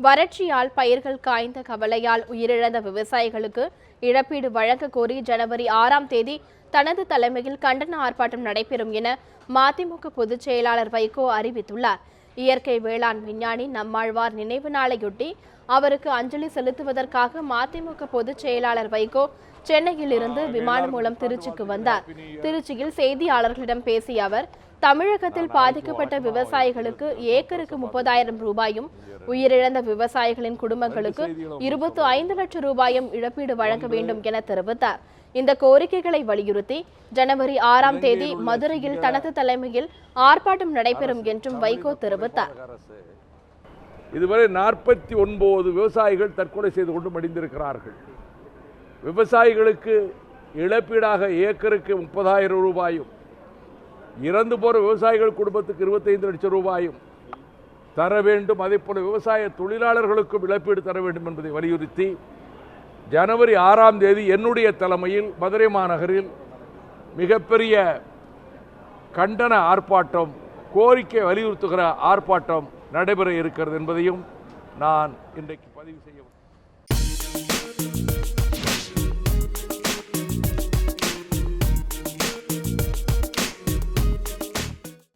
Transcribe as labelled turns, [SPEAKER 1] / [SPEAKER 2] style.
[SPEAKER 1] வறட்சியால் பயிர்கள் காய்ந்த கவலையால் உயிரிழந்த விவசாயிகளுக்கு இழப்பீடு வழங்க கோரி ஜனவரி ஆறாம் தேதி தனது தலைமையில் கண்டன ஆர்ப்பாட்டம் நடைபெறும் என மதிமுக பொதுச் செயலாளர் வைகோ அறிவித்துள்ளார். இயற்கை வேளாண் விஞ்ஞானி நம்மாழ்வார் நினைவு நாளையொட்டி அவருக்கு அஞ்சலி செலுத்துவதற்காக மதிமுக பொதுச் செயலாளர் வைகோ சென்னையில் இருந்து விமானம் மூலம் திருச்சிக்கு வந்தார். திருச்சியில் செய்தியாளர்களிடம் பேசிய அவர் தமிழகத்தில் பாதிக்கப்பட்ட விவசாயிகளுக்கு ஏக்கருக்கு முப்பதாயிரம் ரூபாயும் உயிரிழந்த விவசாயிகளின் குடும்பங்களுக்கு இருபத்தி ஐந்து லட்சம் ரூபாயும் இழப்பீடு வழங்க வேண்டும் என தெரிவித்தார். இந்த கோரிக்கைகளை வலியுறுத்தி ஜனவரி ஆறாம் தேதி மதுரையில் தனது தலைமையில் ஆர்ப்பாட்டம் நடைபெறும் என்றும் வைகோ தெரிவித்தார்.
[SPEAKER 2] இதுவரை நாற்பத்தி ஒன்பது விவசாயிகள் தற்கொலை செய்து கொண்டு மடிந்திருக்கிறார்கள். விவசாயிகளுக்கு இழப்பீடாக ஏக்கருக்கு முப்பதாயிரம் ரூபாயும் இறந்து போற விவசாயிகள் குடும்பத்துக்கு இருபத்தைந்து லட்சம் ரூபாயும் தர வேண்டும். அதே போல விவசாய தொழிலாளர்களுக்கும் இழப்பீடு தர வேண்டும் என்பதை வலியுறுத்தி ஜனவரி ஆறாம் தேதி என்னுடைய தலைமையில் மதுரை மாநகரில் மிகப்பெரிய கண்டன ஆர்ப்பாட்டம் கோரிக்கை வலியுறுத்துகிற ஆர்ப்பாட்டம் நடைபெற இருக்கிறது என்பதையும் நான் இன்றைக்கு பதிவு செய்ய